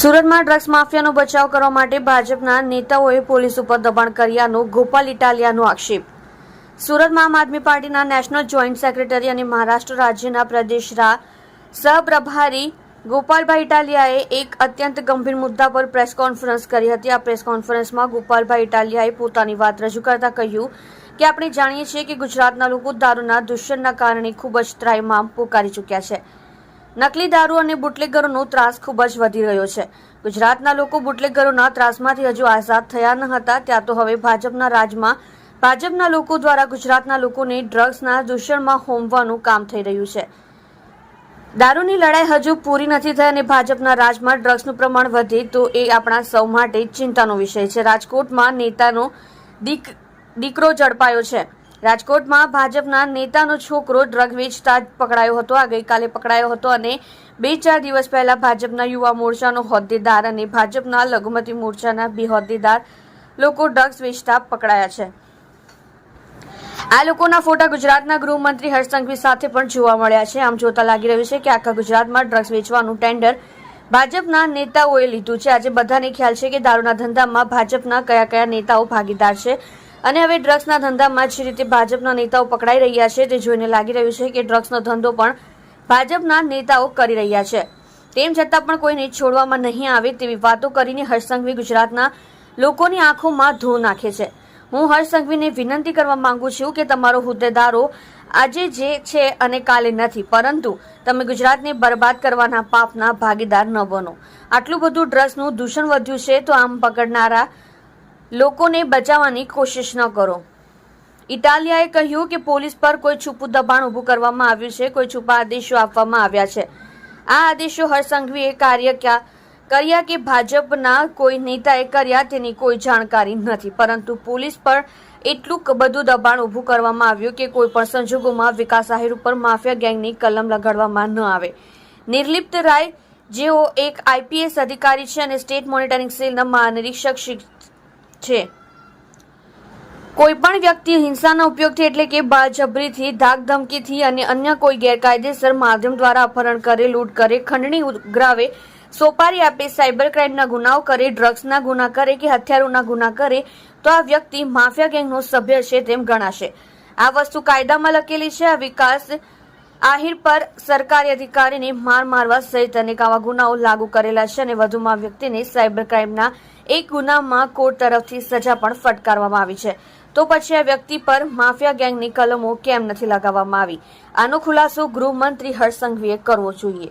સુરતમાં ડ્રગ્સ માફિયાનો બચાવ કરવા માટે ભાજપના નેતાઓએ પોલીસ ઉપર દબાણ કર્યાનો ગોપાલ ઇટાલિયાનો આક્ષેપ. સુરતમાં આમ આદમી પાર્ટીના નેશનલ જોઈન્ટ સેક્રેટરી અને મહારાષ્ટ્ર રાજ્યના પ્રદેશના સહપ્રભારી ગોપાલભાઈ ઇટાલિયાએ એક અત્યંત ગંભીર મુદ્દા પર પ્રેસ કોન્ફરન્સ કરી હતી. આ પ્રેસ કોન્ફરન્સમાં ગોપાલભાઈ ઇટાલિયાએ પોતાની વાત રજૂ કરતા કહ્યું કે, આપણે જાણીએ છીએ કે ગુજરાતના લોકો દારૂના દૂષણના કારણે ખૂબ જ ત્રાહિમામ પોકારી ચૂક્યા છે. નકલી દારૂ અને બુટલેગરોનો ત્રાસ ખૂબ જ વધી રહ્યો છે. ગુજરાતના લોકો બુટલેગરોના ત્રાસમાંથી હજુ આઝાદ થયા ન હતા, ત્યાં તો હવે ભાજપના રાજમાં, ભાજપના લોકો દ્વારા ગુજરાતના લોકોને ડ્રગ્સના દૂષણમાં હોમવાનું કામ થઈ રહ્યું છે. દારૂની લડાઈ હજુ પૂરી નથી થઈ અને ભાજપના રાજમાં ડ્રગ્સનું પ્રમાણ વધે તો એ આપણા સૌ માટે ચિંતાનો વિષય છે. રાજકોટમાં નેતાનો દીક, દીકરો ઝડપાયો છે. રાજકોટમાં ભાજપના નેતાનો છોકરો ડ્રગ વેચતા પકડાયો હતો. આ ગઈકાલે પકડાયો હતો અને બે ચાર દિવસ પહેલા ભાજપના યુવા મોરચાનો હોદ્દેદાર અને ભાજપના લઘુમતી મોરચાના બે હોદ્દેદાર લોકો ડ્રગ્સ વેચતા પકડાયા છે. આ લોકોના ફોટા ગુજરાતના ગૃહમંત્રી હર્ષસંઘવી સાથે પણ જોવા મળ્યા છે. આમ જોતા લાગી રહ્યું છે કે આખા ગુજરાતમાં ડ્રગ્સ વેચવાનું ટેન્ડર ભાજપના નેતાઓએ લીધું છે. આજે બધાને ખ્યાલ છે કે દારૂના ધંધામાં ભાજપના કયા કયા નેતાઓ ભાગીદાર છે. અને હવે ડ્રગ્સના ધંધામાં જે રીતે ભાજપના નેતાઓ પકડાઈ રહ્યા છે, તે જોઈને લાગી રહ્યું છે કે ડ્રગ્સનો ધંધો પણ ભાજપના નેતાઓ કરી રહ્યા છે. તેમ છતાં પણ કોઈને છોડવામાં નહીં આવે તેવી વાતો કરીને હર્ષસંઘવી ગુજરાતના લોકોની આંખોમાં ધૂળ નાખે છે. હું હર્ષસંઘવીને વિનંતી કરવા માંગુ છું કે તમારો હોદ્દેદારો આજે જે છે અને કાલે નથી, પરંતુ તમે ગુજરાતને બરબાદ કરવાના પાપના ભાગીદાર ન બનો. આટલું બધું ડ્રગ્સનું દૂષણ વધ્યું છે, તો આમ પકડનારા લોકોને બચાવવાની કોશિશ ન કરો. ઇટાલિયાએ કહ્યું કે પોલીસ પર કોઈ છુપું દબાણ ઊભું કરવામાં આવ્યું છે, કોઈ છુપા આદેશો આપવામાં આવ્યા છે. આ આદેશો હરસંઘવીએ કાર્ય ક્યાં, કર્યા કે ભાજપના કોઈ નેતાએ કર્યા તેની કોઈ જાણકારી નથી. પરંતુ પોલીસ પર એટલું બધું દબાણ ઊભું કરવામાં આવ્યું કે કોઈ પણ સંજોગોમાં વિકાસ આહિર ઉપર માફિયા ગેંગની કલમ લગાડવામાં ન આવે. નિર્લિપ્ત રાય, જેઓ એક આઈપીએસ અધિકારી છે અને સ્ટેટ મોનિટરિંગ સેલના મહાનિરીક્ષક છે. કોઈ પણ વ્યક્તિ હિંસાના ઉપયોગથી એટલે કે બાળજબરીથી, ધાકધમકીથી અને અન્ય કોઈ ગેરકાયદેસર માધ્યમ દ્વારા અપહરણ કરે, લૂંટ કરે, ખંડણી ઉઘરાવે, સોપારી આપે, સાયબર ક્રાઇમના ગુનાઓ કરે, ડ્રગ્સના ગુના કરે કે હથિયારોના ગુના કરે, તો આ વ્યક્તિ માફિયા ગેંગનો સભ્ય છે તેમ ગણાશે. આ વસ્તુ કાયદામાં લખેલી છે. આ વિકાસ આહિર પર સરકારી અધિકારીને માર મારવા સહિત અનેક આવા ગુનાઓ લાગુ કરેલા છે અને વધુમાં વ્યક્તિને સાયબર ક્રાઇમના એક ગુનામાં કોર્ટ તરફથી સજા પણ ફટકારવામાં આવી છે. તો પછી આ વ્યક્તિ પર માફિયા ગેંગની કલમો કેમ નથી લગાવવામાં આવી? આનો ખુલાસો ગૃહમંત્રી હર્ષ સંઘવીએ કરવો જોઈએ.